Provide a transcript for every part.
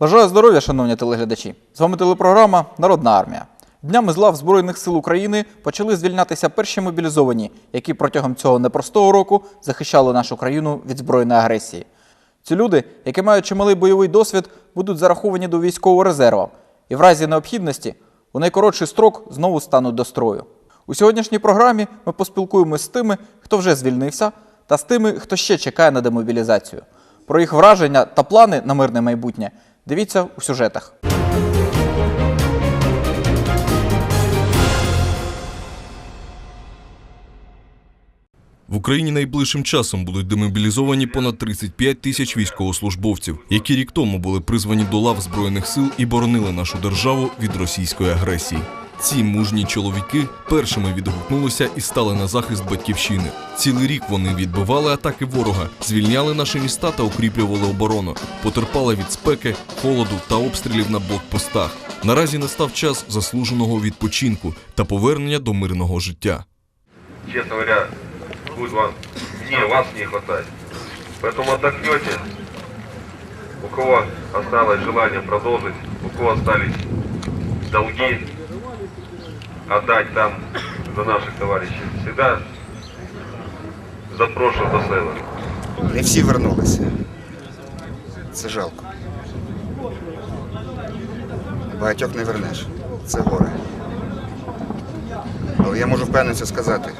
Бажаю здоров'я, шановні телеглядачі. З вами телепрограма Народна армія. Днями з лав Збройних сил України почали звільнятися перші мобілізовані, які протягом цього непростого року захищали нашу країну від збройної агресії. Ці люди, які мають чималий бойовий досвід, будуть зараховані до військового резерву і в разі необхідності у найкоротший строк знову стануть до строю. У сьогоднішній програмі ми поспілкуємось з тими, хто вже звільнився, та з тими, хто ще чекає на демобілізацію. Про їх враження та плани на мирне майбутнє дивіться у сюжетах. В Україні найближчим часом будуть демобілізовані понад 35 тисяч військовослужбовців, які рік тому були призвані до лав збройних сил і боронили нашу державу від російської агресії. Ці мужні чоловіки першими відгукнулися і стали на захист батьківщини. Цілий рік вони відбивали атаки ворога, звільняли наші міста та укріплювали оборону, потерпали від спеки, холоду та обстрілів на блокпостах. Наразі настав час заслуженого відпочинку та повернення до мирного життя. честно говоря, будет вам, не, вас не хватать. Поэтому отдохнете, у кого осталось желание продолжить, у кого остались долги, отдать там за наших товарищей. Всегда запрошую до себе. Не всі вернулися. Це жалко. Багатьох не вернеш. Це горе. Але я можу впевненіше сказати,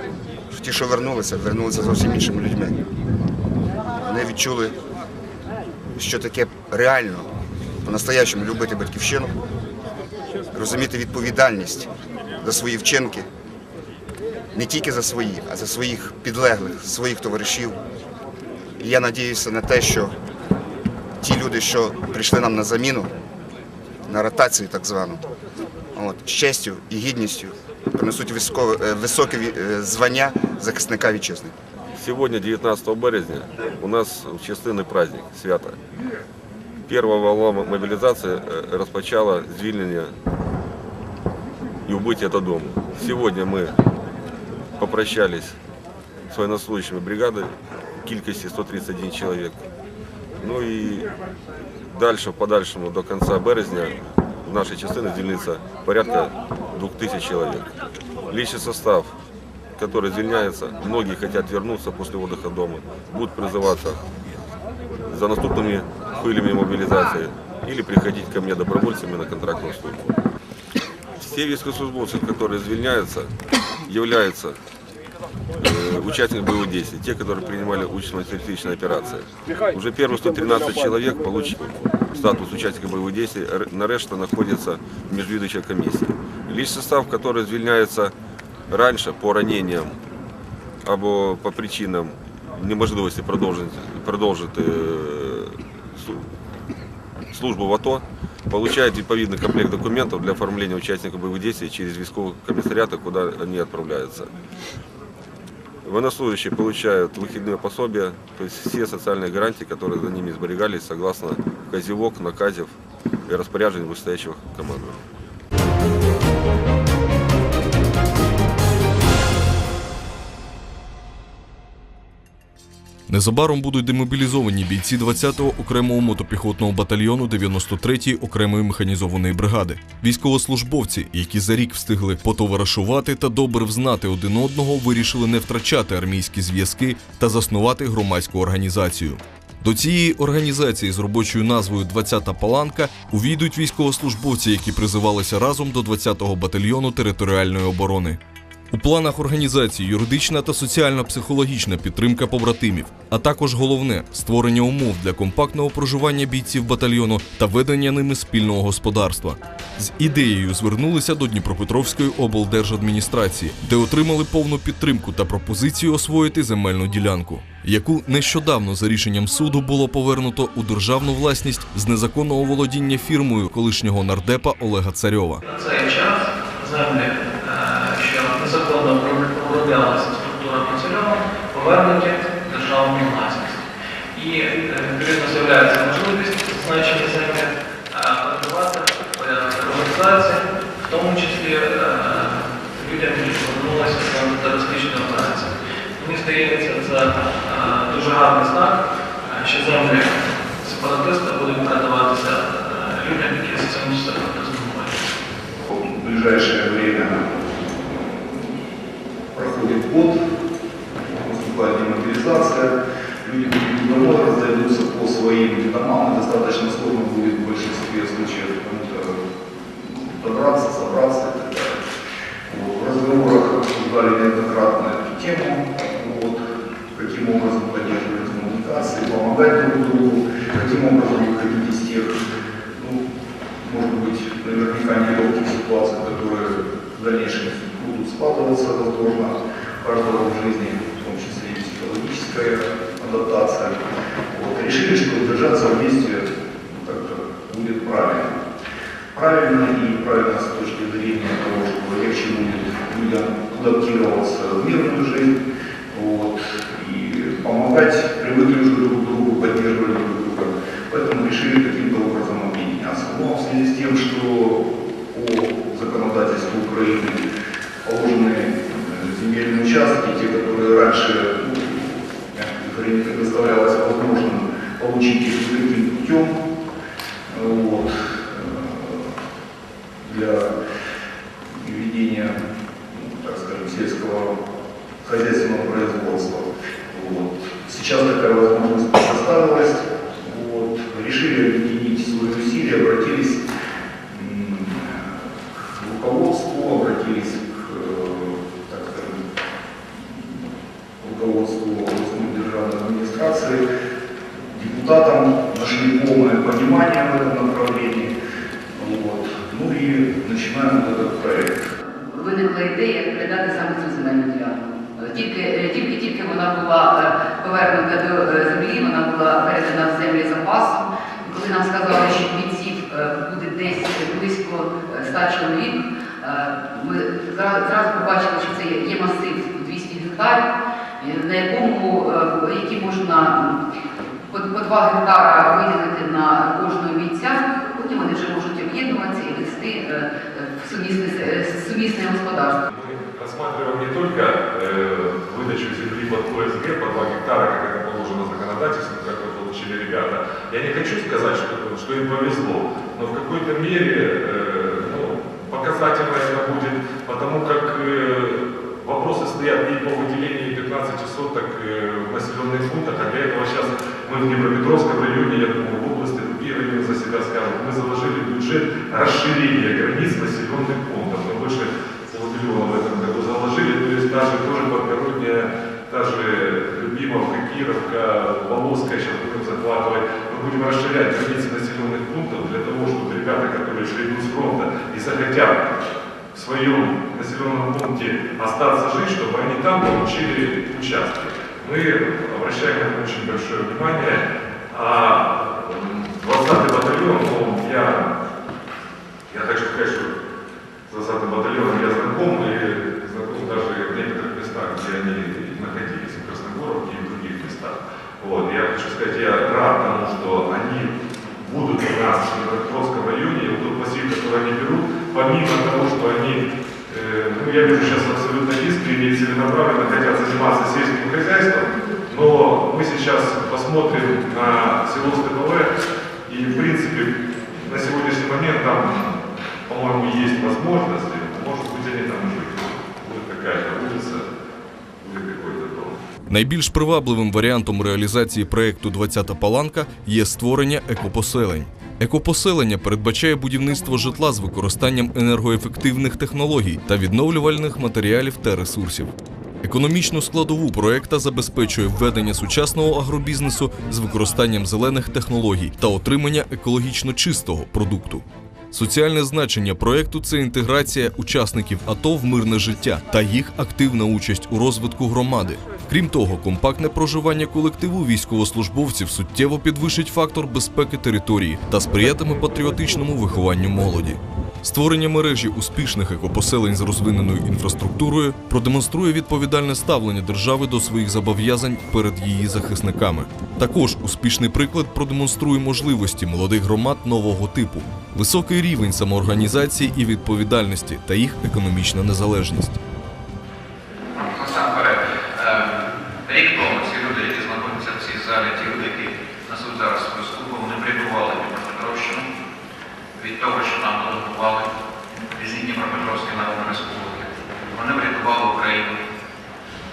що ті, що вернулися, вернулися зовсім іншими людьми. Вони відчули, що таке реально по-настоящему любити батьківщину, розуміти відповідальність за свої вчинки, не тільки за свої, а за своїх підлеглих, своїх товаришів. І я надіюся на те, що ті люди, що прийшли нам на заміну, на ротацію так звану, от, з честю і гідністю принесуть е, високе е, звання захисника вітчизни. Сегодня, 19 березня, у нас в частини праздник, свято. Перша волна мобілізації е, розпочала звільнення і убиття додому. Сьогодні ми попрощались з военнослужащими бригади в кількості 131 чоловік. Ну і далі, в подальшому до кінця березня в нашій частині звільниться порядка 2000 чоловік. Личный состав, который звільняется, многие хотят вернуться после отдыха дома, будут призываться за наступными хвилями мобилизации или приходить ко мне добровольцами на контрактную службу. Все військовослужбовцы, которые звільняются, являются э, участниками боевых действий, те, которые принимали участие в антитеррористической операции. Уже первые 113 человек получили статус участника боевых действий, р- на решта находится в межвідомчій комісії. Личный состав, который звільняється раніше по ранениям або по причинам неможливості продовжити, продовжити е, слу- службу в АТО, получает відповідний комплект документов для оформления участника боевых действий через військовые комиссариаты, куда они отправляются. Военнослужащие получают выходные пособия, то есть все социальные гарантии, которые за ними сберегались согласно казивок, наказів и распоряжений вышестоящего командования. Незабаром будуть демобілізовані бійці 20-го окремого мотопіхотного батальйону 93-ї окремої механізованої бригади. Військовослужбовці, які за рік встигли потоваришувати та добре взнати один одного, вирішили не втрачати армійські зв'язки та заснувати громадську організацію. До цієї організації з робочою назвою «20-та паланка увійдуть військовослужбовці, які призивалися разом до 20-го батальйону територіальної оборони. У планах організації юридична та соціально-психологічна підтримка побратимів, а також головне створення умов для компактного проживання бійців батальйону та ведення ними спільного господарства. З ідеєю звернулися до Дніпропетровської облдержадміністрації, де отримали повну підтримку та пропозицію освоїти земельну ділянку, яку нещодавно за рішенням суду було повернуто у державну власність з незаконного володіння фірмою колишнього нардепа Олега Царьова. цей час землі, з'являється можливість зазначені землі е, передавати порядок організації, в тому числі е, людям, які повернулися з антитерористичної операції. Мені здається, це е, дуже гарний знак, е, що землі сепаратиста будуть передаватися е, цим все презентувати. В ближайшее время проходит год, наступает демобилизация, люди будут достаточно сложно будет в большинстве случаев кому-то добраться, собраться и так далее. Вот, в разговорах обсуждали неоднократно эту тему, вот, каким образом поддерживать коммуникации, помогать друг другу, каким образом выходить из тех ну, может быть, наверняка нелегких ситуаций, которые в дальнейшем будут складываться возможно, каждого в жизни, в том числе и психологическая адаптация. Вот. Решили, что держаться будет правильно. Правильно и правильно с точки зрения того, что легче будет людям адаптироваться в мирную жизнь, вона була е, повернута до е, землі, вона була передана в землі запасу. І Коли нам сказали, що бійців е, буде десь близько е, 100 чоловік, е, ми зразу, зразу побачили, що це є, є масив 200 гектарів, е, на якому е, які можна м, по, по 2 гектара виділити на кожного бійця, потім вони вже можуть об'єднуватися і вести е, е, в сумісне, е, сумісне господарство. Мы рассматриваем не только э, выдачу земли Под ОСГ по 2 гектара, как это положено законодательством, как это получили ребята. Я не хочу сказать, что, что им повезло, но в какой-то мере э, ну, показательно это будет, потому как э, вопросы стоят не по выделению 15 соток э, в населенных пунктах, а для этого сейчас мы в Днепропетровском районе, я думаю, в области другие районы за себя скажут, мы заложили бюджет расширения они там получили участки. Мы обращаем очень большое внимание. А м, 20-й батальон, ну, я, я хочу сказать, что с 20-м батальоном я знаком и знаком даже в некоторых местах, где они находились, в Красногоровке и в других местах. Вот, я хочу сказать, я рад тому, что они будут у нас в Днепропетровском районе, и вот тот массив, который они берут, помимо того, что они, э, ну, я вижу сейчас абсолютно и целенаправленно хотят заниматься сельским хозяйством, но мы сейчас посмотрим на село СТПВ, и, в принципе, на сегодняшний момент там, по-моему, есть возможность, может быть, они там будут. Будет какая-то улица, будет какой-то дом. Найбільш привабливим варіантом реалізації проекту «20-та паланка є створення екопоселень. Екопоселення передбачає будівництво житла з використанням енергоефективних технологій та відновлювальних матеріалів та ресурсів. Економічну складову проекта забезпечує введення сучасного агробізнесу з використанням зелених технологій та отримання екологічно чистого продукту. Соціальне значення проекту це інтеграція учасників АТО в мирне життя та їх активна участь у розвитку громади. Крім того, компактне проживання колективу військовослужбовців суттєво підвищить фактор безпеки території та сприятиме патріотичному вихованню молоді. Створення мережі успішних екопоселень з розвиненою інфраструктурою продемонструє відповідальне ставлення держави до своїх зобов'язань перед її захисниками. Також успішний приклад продемонструє можливості молодих громад нового типу, високий рівень самоорганізації і відповідальності та їх економічна незалежність. Насамперед, е, рік тому ці люди, які знаходяться в цій залі, ті люди, які несуть зараз службу, вони прибували. Від того, що нам делегували різні Дніпропетровські Народної Республіки. Вони врятували Україну.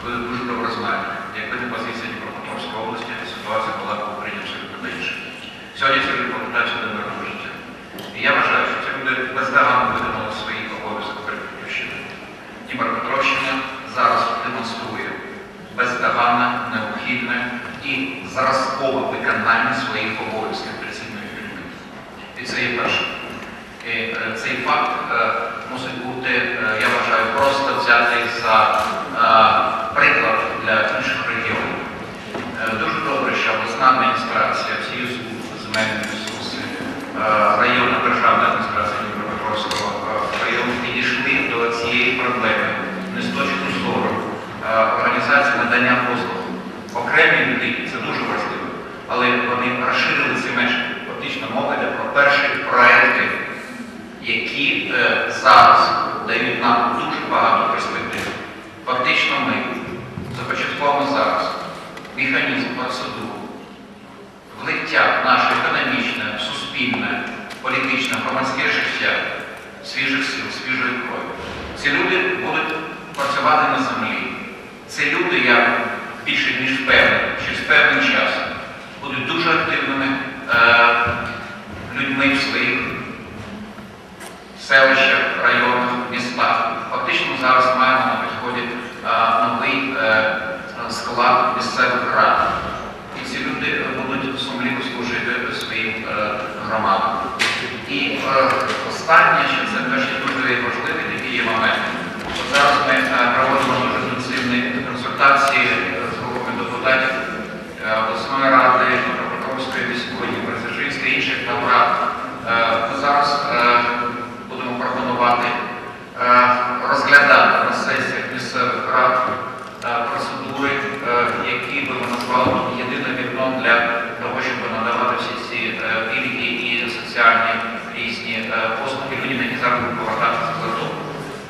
Ви дуже добре знаєте, якби не позиція Дніпропетровської області, ситуація була в Україні абсолютно інша. Сьогодні ці люди повертаються до мирного життя. І я вважаю, що ці люди бездоганно виконали свої обов'язки перед Батьківщиною. Дніпропетровщина зараз демонструє бездоганне, необхідне і зразкове виконання своїх обов'язків перед цими людьми. І це є перше. І, е, цей факт е, мусить бути, е, я вважаю, просто взятий за е, приклад для інших регіонів. Е, Дуже добре, що обласна адміністрація, всі служби, земельні ресурси, е, районна державна адміністрація Дніпропетровського е, району підійшли до цієї проблеми не з точки зору е, організації надання послуг. Окремі людині це дуже важливо, але вони розширили ці межі. Фактично мова йде про перші проекти, які е, зараз дають нам дуже багато перспектив. Фактично ми започатковуємо зараз механізм процедуру влиття в наше економічне, суспільне, політичне, громадське життя свіжих сил, свіжої крові. Ці люди будуть працювати на землі. Ці люди, я більше ніж впевнений, через певний час будуть дуже активними е, людьми в своїх селищах, районах, містах. Фактично зараз маємо на підході е, новий склад місцевих рад. І ці люди будуть сумліво служити своїм е, громадам. І е, останнє, що це теж дуже важливий такий є момент. Зараз ми е, проводимо дуже інтенсивні консультації з групами депутатів е, обласної ради, Дніпропетровської міської, Дніпродзержинської, інших там рад. Е, Ми зараз е, будемо пропонувати е, розглядати на сесіях місцевих рад е, процедури, е, які би ми назвали єдиним вікном для того, щоб надавати всі ці е, пільги і соціальні різні е, послуги людям, які зараз будуть повертатися з АТО.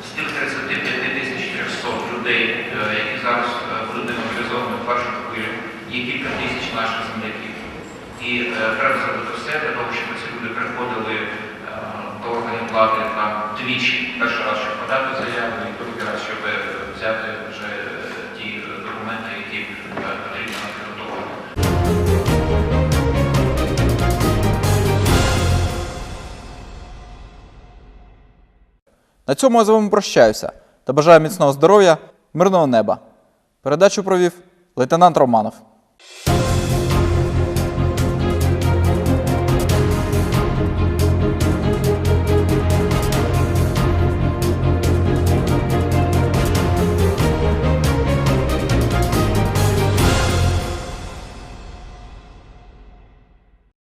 З тих 35 тисяч 300 людей, е, які зараз е, будуть демобілізовані в першу хвилю, є кілька тисяч наших земляків. І е, треба зробити все для того, щоб ці люди приходили е, до органів влади там двічі, перший раз, щоб подати заяву, і другий раз, щоб взяти вже ті документи, які е, потрібно підготувати. На цьому я з вами прощаюся та бажаю міцного здоров'я, мирного неба. Передачу провів лейтенант Романов. you